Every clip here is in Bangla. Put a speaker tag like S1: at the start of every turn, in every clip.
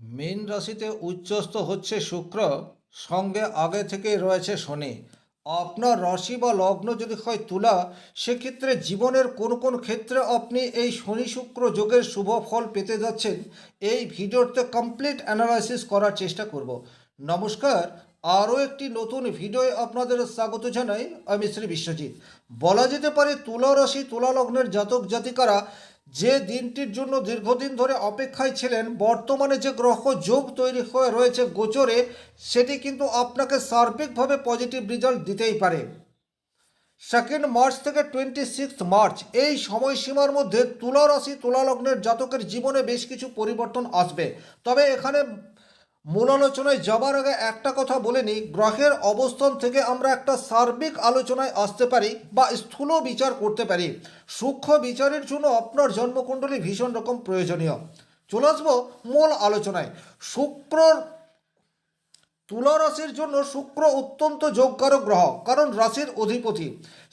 S1: মীন রাশিতে উচ্চস্থ হচ্ছে শুক্র, সঙ্গে আগে থেকেই রয়েছে শনি। আপনার রাশি বা লগ্ন যদি হয় তুলা, সেক্ষেত্রে জীবনের কোন কোন ক্ষেত্রে আপনি এই শনি শুক্র যোগের শুভ ফল পেতে যাচ্ছেন, এই ভিডিওতে কমপ্লিট অ্যানালাইসিস করার চেষ্টা করব। নমস্কার, আরও একটি নতুন ভিডিওয়ে আপনাদের স্বাগত জানাই, আমি শ্রী বিশ্বজিৎ। বলা যেতে পারে তুলা রাশি, তুলা লগ্নের জাতক জাতিকারা যে দিনটির জন্য দীর্ঘদিন ধরে অপেক্ষায় ছিলেন, বর্তমানে যে গ্রহ যোগ তৈরি হয়ে রয়েছে গোচরে, সেটি কিন্তু আপনাকে সার্বিকভাবে পজিটিভ রেজাল্ট দিতেই পারে। সেকেন্ড মার্চ থেকে টোয়েন্টি সিক্স মার্চ এই সময়সীমার মধ্যে তুলা রাশি জাতকের জীবনে বেশ কিছু পরিবর্তন আসবে। তবে এখানে মূল আলোচনায় যাবার আগে একটা কথা বলে নিই, গ্রহের অবস্থান থেকে আমরা একটা সার্বিক আলোচনায় আসতে পারি বা স্থূল বিচার করতে পারি। সূক্ষ্ম বিচারের জন্য আপনার জন্মকুণ্ডলী ভীষণ রকম প্রয়োজনীয়। চলে আসব মূল আলোচনায়। শুক্রর তুলা রাশির জন্য শুক্র অত্যন্ত যোগকারক গ্রহ, কারণ রাশির অধিপতি।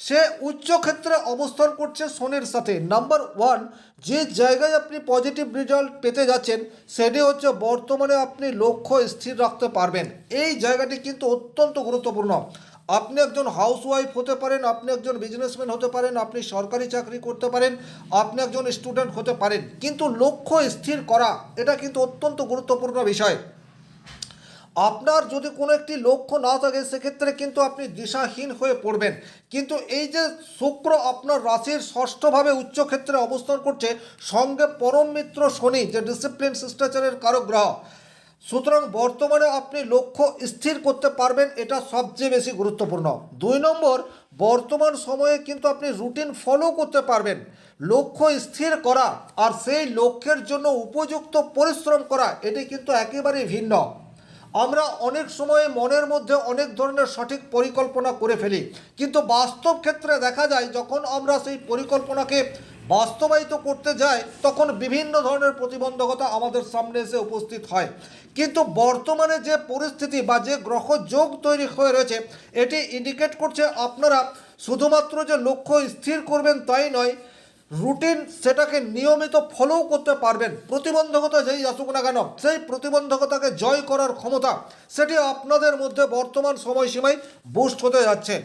S1: সে উচ্চ ক্ষেত্রে অবস্থান করছে শনির সাথে। নাম্বার ওয়ান, যে জায়গায় আপনি পজিটিভ রেজাল্ট পেতে যাচ্ছেন, সেটি হচ্ছে বর্তমানে আপনি লক্ষ্য স্থির রাখতে পারবেন। এই জায়গাটি কিন্তু অত্যন্ত গুরুত্বপূর্ণ। আপনি একজন হাউসওয়াইফ হতে পারেন, আপনি একজন বিজনেসম্যান হতে পারেন, আপনি সরকারি চাকরি করতে পারেন, আপনি একজন স্টুডেন্ট হতে পারেন। কিন্তু লক্ষ্য স্থির করা, এটা কিন্তু অত্যন্ত গুরুত্বপূর্ণ বিষয়। আপনার যদি কোনো একটি লক্ষ্য না থাকে, সেক্ষেত্রে কিন্তু আপনি দিশাহীন হয়ে পড়বেন। কিন্তু এই যে শুক্র আপনার রাশির ষষ্ঠভাবে উচ্চক্ষেত্রে অবস্থান করছে, সঙ্গে পরম মিত্র শনি, যে ডিসিপ্লিন শিষ্টাচারের কারক গ্রহ। সুতরাং বর্তমানে আপনি লক্ষ্য স্থির করতে পারবেন, এটা সবচেয়ে বেশি গুরুত্বপূর্ণ। দুই নম্বর, বর্তমান সময়ে কিন্তু আপনি রুটিন ফলো করতে পারবেন। লক্ষ্য স্থির করা আর সেই লক্ষ্যের জন্য উপযুক্ত পরিশ্রম করা, এটি কিন্তু একেবারেই ভিন্ন। আমরা অনেক সময় মনের মধ্যে অনেক ধরনের সঠিক পরিকল্পনা করে ফেলি। কিন্তু বাস্তব ক্ষেত্রে দেখা যায়, যখন আমরা সেই পরিকল্পনাকে বাস্তবায়িত করতে যাই, তখন বিভিন্ন ধরনের প্রতিবন্ধকতা আমাদের সামনে এসে উপস্থিত হয়। কিন্তু বর্তমানে যে পরিস্থিতি বা যে গ্রহ যোগ তৈরি হয়ে রয়েছে, এটি ইন্ডিকেট করছে আপনারা শুধুমাত্র যে লক্ষ্য স্থির করবেন তাই নয় রুটিন সেটাকে নিয়মিত ফলো করতে পারবেন। প্রতিবন্ধকতা যেই আসুক না কেন, সেই প্রতিবন্ধকতাকে জয় করার ক্ষমতা, সেটি আপনাদের মধ্যে বর্তমান সময়সীমায় বুস্ট হতে যাচ্ছে।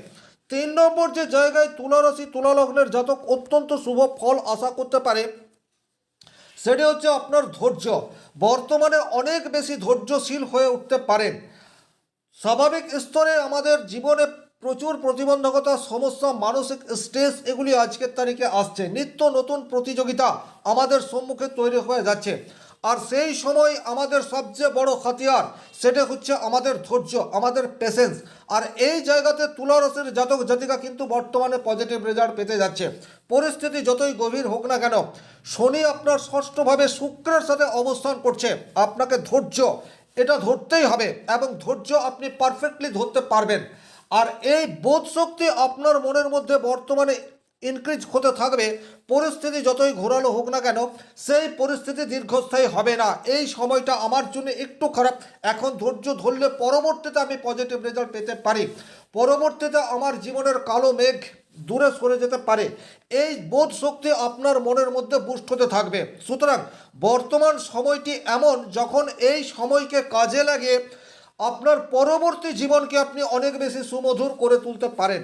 S1: তিন নম্বর যে জায়গায় তুলারাশি, তুলালগ্নের জাতক অত্যন্ত শুভ ফল আশা করতে পারে, সেটি হচ্ছে আপনার ধৈর্য। বর্তমানে অনেক বেশি ধৈর্যশীল হয়ে উঠতে পারেন। স্বাভাবিক স্তরে আমাদের জীবনে প্রচুর প্রতিবন্ধকতা, সমস্যা, মানসিক স্ট্রেস এগুলি আজকের তারিখে আসছে। নিত্য নতুন প্রতিযোগিতা আমাদের সম্মুখে তৈরি হয়ে যাচ্ছে। আর সেই সময় আমাদের সবচেয়ে বড় হাতিয়ার সেটা হচ্ছে আমাদের ধৈর্য, আমাদের পেশেন্স আর এই জায়গাতে তুলারসের জাতক জাতিকা কিন্তু বর্তমানে পজিটিভ রেজাল্ট পেতে যাচ্ছে। পরিস্থিতি যতই গভীর হোক না কেন, শনি আপনার ষষ্ঠভাবে শুক্রের সাথে অবস্থান করছে। আপনাকে ধৈর্য, এটা ধরতেই হবে এবং ধৈর্য আপনি পারফেক্টলি ধরতে পারবেন। আর এই বোধ শক্তি আপনার মনের মধ্যে বর্তমানে ইনক্রিজ হতে থাকবে। পরিস্থিতি যতই ঘোরালো হোক না কেন, সেই পরিস্থিতি দীর্ঘস্থায়ী হবে না। এই সময়টা আমার জন্য একটু খারাপ। এখন ধৈর্য ধরলে পরবর্তীতে আমি পজিটিভ রেজাল্ট পেতে পারি। পরবর্তীতে আমার জীবনের কালো মেঘ দূরে সরে যেতে পারে। এই বোধ শক্তি আপনার মনের মধ্যে বুস্ট হতে থাকবে। সুতরাং বর্তমান সময়টি এমন, যখন এই সময়কে কাজে লাগিয়ে আপনার পরবর্তী জীবনকে আপনি অনেক বেশি সুমধুর করে তুলতে পারেন।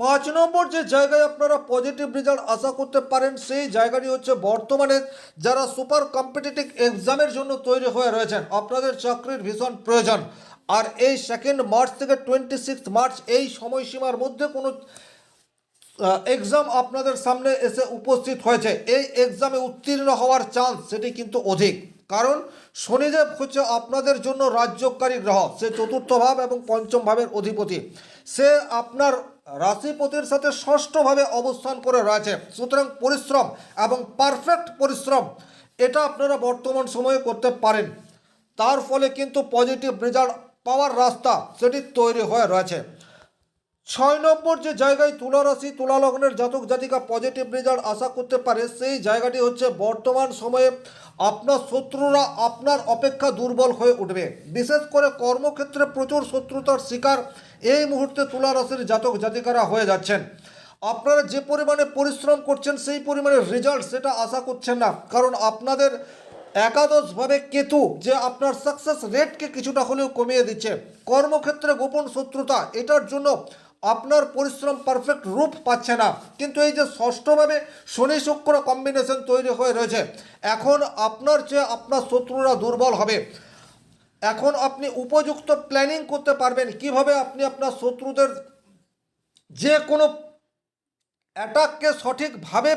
S1: পাঁচ নম্বর যে জায়গায় আপনারা পজিটিভ রেজাল্ট আশা করতে পারেন, সেই জায়গাটি হচ্ছে বর্তমানে যারা সুপার কম্পিটিটিভ এক্সামের জন্য তৈরি হয়ে রয়েছেন। আপনাদের চাকরির ভীষণ প্রয়োজন। আর এই সেকেন্ড মার্চ থেকে টোয়েন্টি সিক্স মার্চ এই সময়সীমার মধ্যে কোনো এক্সাম আপনাদের সামনে এসে উপস্থিত হয়েছে। এই এক্সামে উত্তীর্ণ হওয়ার চান্স সেটি কিন্তু অধিক। কারণ শনিদেব হচ্ছে আপনাদের জন্য রাজ্যকারী গ্রহ। সে চতুর্থ ভাব এবং পঞ্চম ভাবের অধিপতি। সে আপনার রাশিপতির সাথে ষষ্ঠভাবে অবস্থান করে রয়েছে। সুতরাং পরিশ্রম এবং পারফেক্ট পরিশ্রম, এটা আপনারা বর্তমান সময়ে করতে পারেন। তার ফলে কিন্তু পজিটিভ রেজাল্ট পাওয়ার রাস্তা সেটি তৈরি হয়ে রয়েছে। ছয় নম্বর যে জায়গায় তুলা রাশি জাতক জাতিকা পজিটিভ রেজাল্ট আশা করতে পারে, সেই জায়গাটি হচ্ছে বর্তমান সময়ে আপনার শত্রুরা আপনার অপেক্ষা দুর্বল হয়ে উঠবে। বিশেষ করে কর্মক্ষেত্রে প্রচুর শত্রুতার শিকার এই মুহূর্তে তুলা রাশির জাতক জাতিকারা হয়ে যাচ্ছেন। আপনারা যে পরিমাণে পরিশ্রম করছেন, সেই পরিমাণে রেজাল্ট সেটা আশা করছেন না। কারণ আপনাদের একাদশভাবে কেতু যে আপনার সাকসেস রেটকে কিছুটা হলেও কমিয়ে দিচ্ছে। কর্মক্ষেত্রে গোপন শত্রুতা, এটার জন্য আপনার পরিশ্রম পারফেক্ট রূপ পাচ্ছে না। কিন্তু এই যে ষষ্ঠভাবে শনি শুক্র কম্বিনেশন তৈরি হয়ে রয়েছে, এখন আপনার চেয়ে আপনার শত্রুরা দুর্বল হবে। এখন আপনি উপযুক্ত প্ল্যানিং করতে পারবেন কীভাবে আপনি আপনার শত্রুদের যে কোনো অ্যাটাককে সঠিকভাবে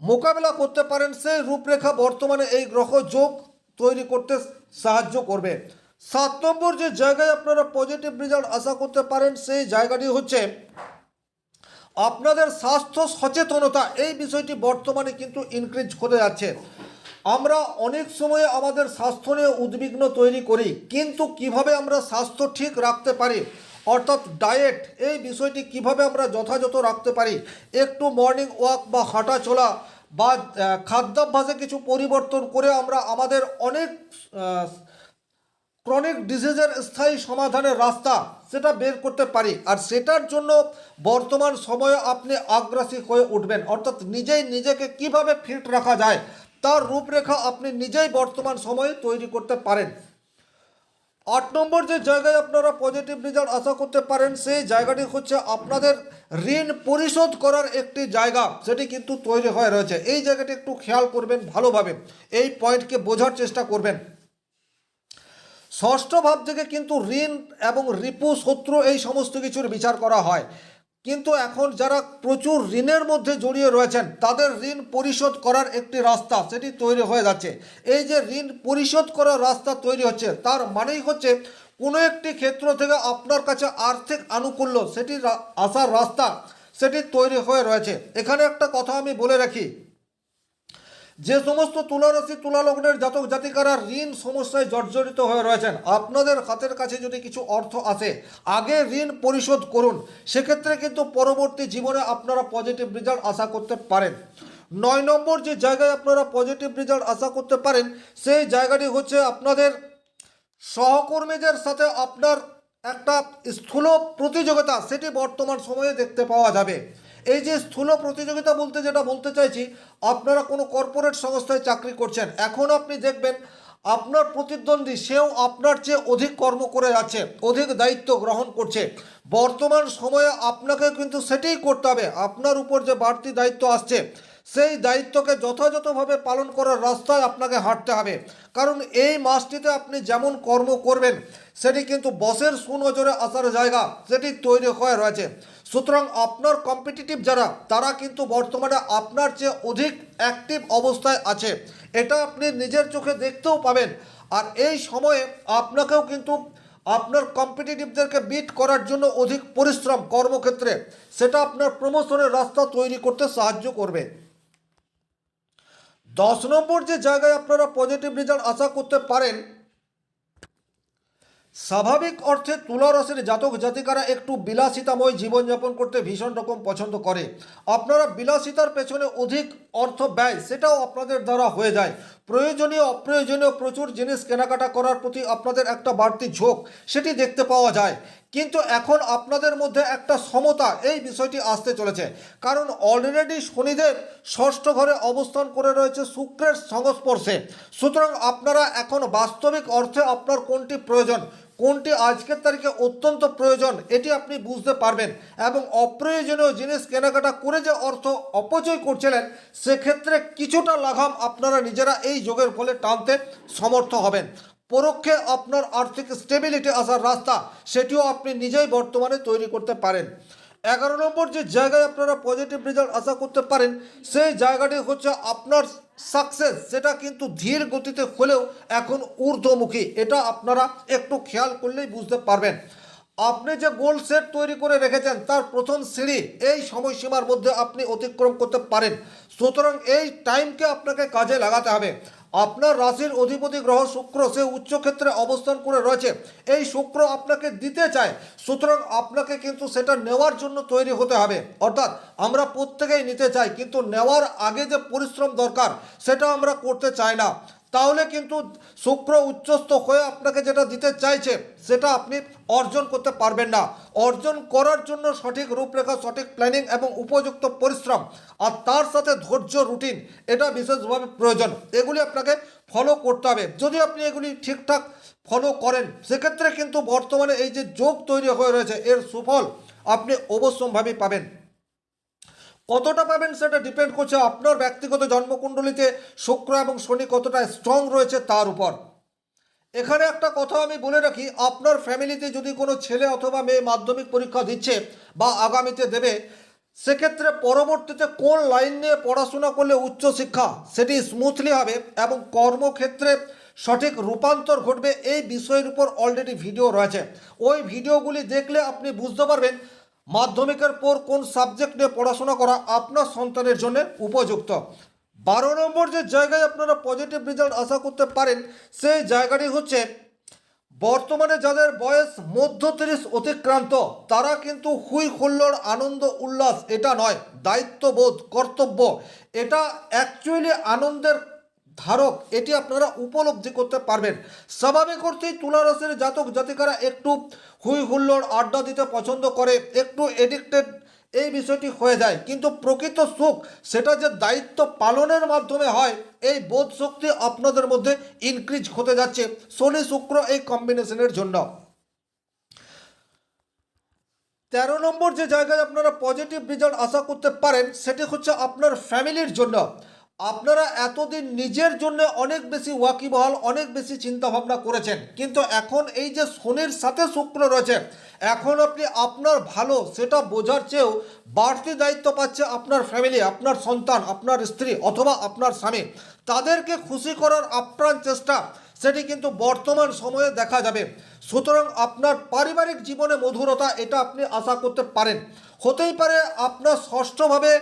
S1: মোকাবেলা করতে পারেন, সেই রূপরেখা বর্তমানে এই গ্রহ যোগ তৈরি করতে সাহায্য করবে। সাত নম্বর যে জায়গায় আপনারা পজিটিভ রেজাল্ট আশা করতে পারেন, সেই জায়গাটি হচ্ছে আপনাদের স্বাস্থ্য সচেতনতা। এই বিষয়টি বর্তমানে কিন্তু ইনক্রিজ করে যাচ্ছে। আমরা অনেক সময় আমাদের স্বাস্থ্য নিয়ে উদ্বিগ্ন তৈরি করি, কিন্তু কীভাবে আমরা স্বাস্থ্য ঠিক রাখতে পারি, অর্থাৎ ডায়েট এই বিষয়টি কীভাবে আমরা যথাযথ রাখতে পারি, একটু মর্নিং ওয়াক বা হাঁটা চলা বা খাদ্যাভ্যাসে কিছু পরিবর্তন করে আমরা আমাদের অনেক ক্রনিক ডিজিজের স্থায়ী সমাধানের রাস্তা সেটা বের করতে পারি। আর সেটার জন্য বর্তমান সময়ে আপনি আগ্রাসী হয়ে উঠবেন। অর্থাৎ নিজেই নিজেকে কীভাবে ফিট রাখা যায়, তার রূপরেখা আপনি নিজেই বর্তমান সময়ে তৈরি করতে পারেন। আট নম্বর যে জায়গায় আপনারা পজিটিভ রেজাল্ট আশা করতে পারেন, সেই জায়গাটি হচ্ছে আপনাদের ঋণ পরিশোধ করার একটি জায়গা সেটি কিন্তু তৈরি হয়ে রয়েছে। এই জায়গাটি একটু খেয়াল করবেন ভালোভাবে। এই পয়েন্টকে বোঝার চেষ্টা করবেন। ষষ্ঠ ভাব থেকে কিন্তু ঋণ এবং রিপু শত্রু এই সমস্ত কিছুর বিচার করা হয়। কিন্তু এখন যারা প্রচুর ঋণের মধ্যে জড়িয়ে রয়েছেন, তাদের ঋণ পরিশোধ করার একটি রাস্তা সেটি তৈরি হয়ে যাচ্ছে। এই যে ঋণ পরিশোধ করার রাস্তা তৈরি হচ্ছে, তার মানেই হচ্ছে কোনো একটি ক্ষেত্র থেকে আপনার কাছে আর্থিক আনুকূল্য সেটি আসার রাস্তা সেটি তৈরি হয়ে রয়েছে। এখানে একটা কথা আমি বলে রাখি যে সমস্ত তুলারাশি, তুলালগ্নের জাতক জাতিকারা ঋণ সমস্যায় জর্জরিত হয়ে রয়েছেন, আপনাদের হাতের কাছে যদি কিছু অর্থ আসে, আগে ঋণ পরিশোধ করুন। সেক্ষেত্রে কিন্তু পরবর্তী জীবনে আপনারা পজিটিভ রেজাল্ট আশা করতে পারেন। নয় নম্বর যে জায়গায় আপনারা পজিটিভ রেজাল্ট আশা করতে পারেন, সেই জায়গাটি হচ্ছে আপনাদের সহকর্মীদের সাথে আপনার একটা স্থূল প্রতিযোগিতা, সেটি বর্তমান সময়ে দেখতে পাওয়া যাবে। এই যে স্থূল প্রতিযোগিতা বলতে যেটা বলতে চাইছি, আপনারা কোনো কর্পোরেট সংস্থায় চাকরি করছেন, এখন আপনি দেখবেন আপনার প্রতিদ্বন্দ্বী সেও আপনার চেয়ে অধিক কর্ম করে যাচ্ছে অধিক দায়িত্ব গ্রহণ করছে। বর্তমান সময়ে আপনাকে কিন্তু সেটাই করতে হবে। আপনার উপর যে বাড়তি দায়িত্ব আসছে সেই দায়িত্বকে যথাযথভাবে পালন করার রাস্তায় আপনাকে হাঁটতে হবে। কারণ এই মাসটিতে আপনি যেমন কর্ম করবেন, সেটি কিন্তু বসের সুনজরে আসার জায়গা সেটি তৈরি হয়ে রয়েছে। সুতরাং আপনার কম্পিটিটিভ যারা, তারা কিন্তু বর্তমানে আপনার চেয়ে অধিক অ্যাক্টিভ অবস্থায় আছে। এটা আপনি নিজের চোখে দেখতেও পাবেন। আর এই সময়ে আপনাকেও কিন্তু আপনার কম্পিটিটিভদেরকে বিট করার জন্য অধিক পরিশ্রম কর্মক্ষেত্রে, সেটা আপনার প্রমোশনের রাস্তা তৈরি করতে সাহায্য করবে। দশ নম্বর যে জায়গায় আপনারা পজিটিভ রেজাল্ট আশা করতে পারেন, স্বাভাবিক অর্থে তুলা রাশির জাতক জাতিকারা একটু বিলাসিতাময় জীবনযাপন করতে ভীষণ রকম পছন্দ করে। আপনারা বিলাসিতার পেছনে অধিক অর্থ ব্যয়, সেটাও আপনাদের দ্বারা হয়ে যায়। প্রয়োজনীয়, অপ্রয়োজনীয় প্রচুর জিনিস কেনাকাটা করার প্রতি আপনাদের একটা বাড়তি ঝোঁক, সেটি দেখতে পাওয়া যায়। কিন্তু এখন আপনাদের মধ্যে একটা সমতা এই বিষয়টি আসতে চলেছে। কারণ অলরেডি শনিদেব ষষ্ঠ ঘরে অবস্থান করে রয়েছে শুক্রের সংস্পর্শে। সুতরাং আপনারা এখন বাস্তবিক অর্থে আপনার কোনটি প্রয়োজন কোনটি আজকের তারিখে অত্যন্ত প্রয়োজন, এটি আপনি বুঝতে পারবেন এবং অপ্রয়োজনীয় জিনিস কেনাকাটা করে যে অর্থ অপচয় করছিলেন, সেক্ষেত্রে কিছুটা লাঘাম আপনারা নিজেরা এই যোগের ফলে টানতে সমর্থ হবেন। পরোক্ষে আপনার আর্থিক স্টেবিলিটি আসার রাস্তা, সেটিও আপনি নিজেই বর্তমানে তৈরি করতে পারেন। এগারো নম্বর যে জায়গায় আপনারা পজিটিভ রেজাল্ট আশা করতে পারেন, সেই জায়গাটি হচ্ছে আপনার সাকসেস সেটা কিন্তু ধীর গতিতে হলেও এখন ঊর্ধ্বমুখী। এটা আপনারা একটু খেয়াল করলেই বুঝতে পারবেন। আপনি যে গোল সেট তৈরি করে রেখেছেন, তার প্রথম সিঁড়ি এই সময়সীমার মধ্যে আপনি অতিক্রম করতে পারেন। সুতরাং এই টাইমকে আপনাকে কাজে লাগাতে হবে। আপনার রাশির অধিপতি গ্রহ শুক্র সে উচ্চক্ষেত্রে অবস্থান করে রয়েছে। এই শুক্র আপনাকে দিতে চায়, সুতরাং আপনাকে কিন্তু সেটা নেওয়ার জন্য তৈরি হতে হবে। অর্থাৎ আমরা প্রত্যেকেই নিতে চাই, কিন্তু নেওয়ার আগে যে পরিশ্রম দরকার, সেটা আমরা করতে চাই না। তাহলে কিন্তু শুক্র উচ্চস্থ হয়ে আপনাকে যেটা দিতে চাইছে, সেটা আপনি অর্জন করতে পারবেন না। অর্জন করার জন্য সঠিক রূপরেখা, সঠিক প্ল্যানিং এবং উপযুক্ত পরিশ্রম আর তার সাথে ধৈর্য রুটিন এটা বিশেষভাবে প্রয়োজন। এগুলি আপনাকে ফলো করতে হবে। যদি আপনি এগুলি ঠিকঠাক ফলো করেন, সেক্ষেত্রে কিন্তু বর্তমানে এই যে যোগ তৈরি হয়ে রয়েছে, এর সুফল আপনি অবশ্যম্ভাবী পাবেন। কতটা পাবেন সেটা ডিপেন্ড করছে আপনার ব্যক্তিগত জন্মকুণ্ডলিতে শুক্র এবং শনি কতটা স্ট্রং রয়েছে তার উপর। এখানে একটা কথা আমি বলে রাখি, আপনার ফ্যামিলিতে যদি কোনো ছেলে অথবা মেয়ে মাধ্যমিক পরীক্ষা দিচ্ছে বা আগামীতে দেবে, সেক্ষেত্রে পরবর্তীতে কোন লাইন নিয়ে পড়াশোনা করলে উচ্চশিক্ষা সেটি স্মুথলি হবে এবং কর্মক্ষেত্রে সঠিক রূপান্তর ঘটবে, এই বিষয়ের উপর অলরেডি ভিডিও রয়েছে। ওই ভিডিওগুলি দেখলে আপনি বুঝতে পারবেন মাধ্যমিকের পর কোন সাবজেক্ট নিয়ে পড়াশোনা করা আপনার সন্তানের জন্য উপযুক্ত? বারো নম্বর যে জায়গায় আপনারা পজিটিভ রেজাল্ট আশা করতে পারেন, সেই জায়গাটি হচ্ছে, বর্তমানে যাদের বয়স মধ্য তিরিশ অতিক্রান্ত, তারা কিন্তু হুই হুল্লোড়, আনন্দ, উল্লাস, এটা নয়, দায়িত্ববোধ, কর্তব্য, এটা অ্যাকচুয়ালি আনন্দের ধারক, এটি আপনারা উপলব্ধি করতে পারবেন। স্বাভাবিক অর্থেই তুলা রাশির জাতক জাতিকারা একটু হুই হুল্লোড় আড্ডা দিতে পছন্দ করে, একটু এডিক্টেড এই বিষয়টি হয়ে যায়। কিন্তু প্রকৃত সুখ, সেটা যে দায়িত্ব পালনের মাধ্যমে হয়, এই বোধ শক্তি আপনাদের মধ্যে ইনক্রিজ হতে যাচ্ছে শনি শুক্র এই কম্বিনেশনের জন্য। তেরো নম্বর যে জায়গায় আপনারা পজিটিভ রেজাল্ট আশা করতে পারেন, সেটি হচ্ছে আপনার ফ্যামিলির জন্য। আপনারা এতদিন নিজের জন্য অনেক বেশি ওয়াকিবহাল, অনেক বেশি চিন্তা ভাবনা করেছেন। কিন্তু এখন এই যে শনির সাথে শুক্র রয়েছে, এখন আপনি আপনার ভালো সেটা বোঝার চেয়েও বাড়তি দায়িত্ব পাচ্ছে আপনার ফ্যামিলি আপনার সন্তান, আপনার স্ত্রী অথবা আপনার স্বামী। তাদেরকে খুশি করার আপ্রাণ চেষ্টা, সেটি কিন্তু বর্তমান সময়ে দেখা যাবে। সুতরাং আপনার পারিবারিক জীবনে মধুরতা, এটা আপনি আশা করতে পারেন। হতেই পারে আপনার ষষ্ঠভাবে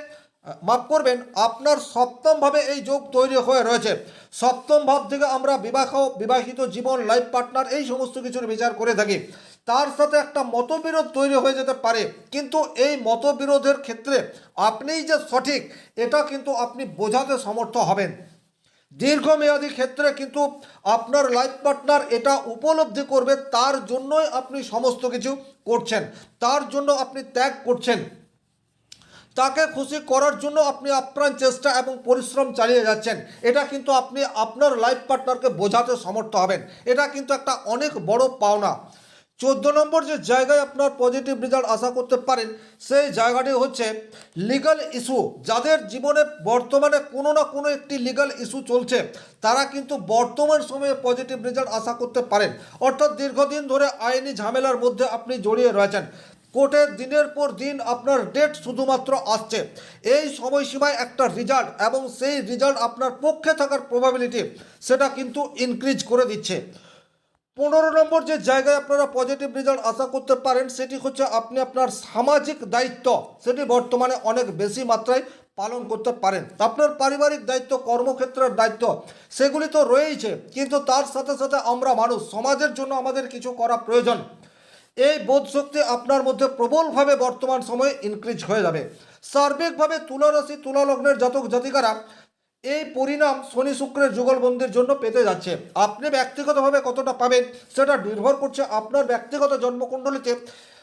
S1: মাফ করবেন, আপনার সপ্তমভাবে এই যোগ তৈরি হয়ে রয়েছে। সপ্তম ভাব থেকে আমরা বিবাহ, বিবাহিত জীবন লাইফ পার্টনার এই সমস্ত কিছুর বিচার করে থাকি। তার সাথে একটা মতবিরোধ তৈরি হয়ে যেতে পারে। কিন্তু এই মতবিরোধের ক্ষেত্রে আপনিই যে সঠিক, এটা কিন্তু আপনি বোঝাতে সমর্থ হবেন। দীর্ঘমেয়াদী ক্ষেত্রে কিন্তু আপনার লাইফ পার্টনার এটা উপলব্ধি করবে, তার জন্যই আপনি সমস্ত কিছু করছেন, তার জন্য আপনি ত্যাগ করছেন। তাকে খুশি করার জন্য আপনি আপ্রাণ চেষ্টা এবং পরিশ্রম চালিয়ে যাচ্ছেন। এটা কিন্তু আপনি আপনার লাইফ পার্টনারকে বোঝাতে সমর্থ হবেন। এটা কিন্তু একটা অনেক বড় পাওনা। চোদ্দ নম্বর যে জায়গায় আপনার পজিটিভ রেজাল্ট আশা করতে পারেন, সেই জায়গাটি হচ্ছে লিগাল ইস্যু যাদের জীবনে বর্তমানে কোনো না কোনো একটি লিগাল ইস্যু চলছে, তারা কিন্তু বর্তমান সময়ে পজিটিভ রেজাল্ট আশা করতে পারেন। অর্থাৎ দীর্ঘদিন ধরে আইনি ঝামেলার মধ্যে আপনি জড়িয়ে রয়েছেন। কোর্টে দিনের পর দিন আপনার ডেট শুধুমাত্র আসছে। এই সময়সীমায় একটা রেজাল্ট এবং সেই রেজাল্ট আপনার পক্ষে থাকার প্রবাবিলিটি সেটা কিন্তু ইনক্রিজ করে দিচ্ছে। পনেরো নম্বর যে জায়গায় আপনারা পজিটিভ রেজাল্ট আশা করতে পারেন, সেটি হচ্ছে আপনি আপনার সামাজিক দায়িত্ব, সেটি বর্তমানে অনেক বেশি মাত্রায় পালন করতে পারেন। আপনার পারিবারিক দায়িত্ব, কর্মক্ষেত্রের দায়িত্ব, সেগুলি তো রয়েইছে, কিন্তু তার সাথে সাথে আমরা মানুষ, সমাজের জন্য আমাদের কিছু করা প্রয়োজন। এই বোধশক্তি আপনার মধ্যে প্রবলভাবে বর্তমান সময়ে ইনক্রিজ হয়ে যাবে। সার্বিকভাবে তুলারাশি, তুলালগ্নের তুলা লগ্নের জাতক জাতিকারা এই পরিণাম শনি শুক্রের যুগলবন্দির জন্য পেতে যাচ্ছে। আপনি ব্যক্তিগতভাবে কতটা পাবেন সেটা নির্ভর করছে আপনার ব্যক্তিগত জন্মকুণ্ডলিতে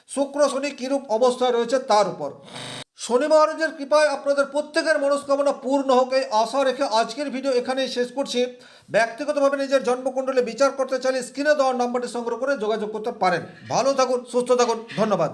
S1: শুক্র, শনি কীরূপ অবস্থায় রয়েছে তার উপর। শনি মহারাজের কৃপায় আপনাদের প্রত্যেকের মনস্কামনা পূর্ণ হোক। এই আশা রেখে আজকের ভিডিও এখানেই শেষ করছি। ব্যক্তিগতভাবে নিজের জন্মকুণ্ডলে বিচার করতে চাইলে স্ক্রিনে দেওয়ার নাম্বারটি সংগ্রহ করে যোগাযোগ করতে পারেন। ভালো থাকুন, সুস্থ থাকুন, ধন্যবাদ।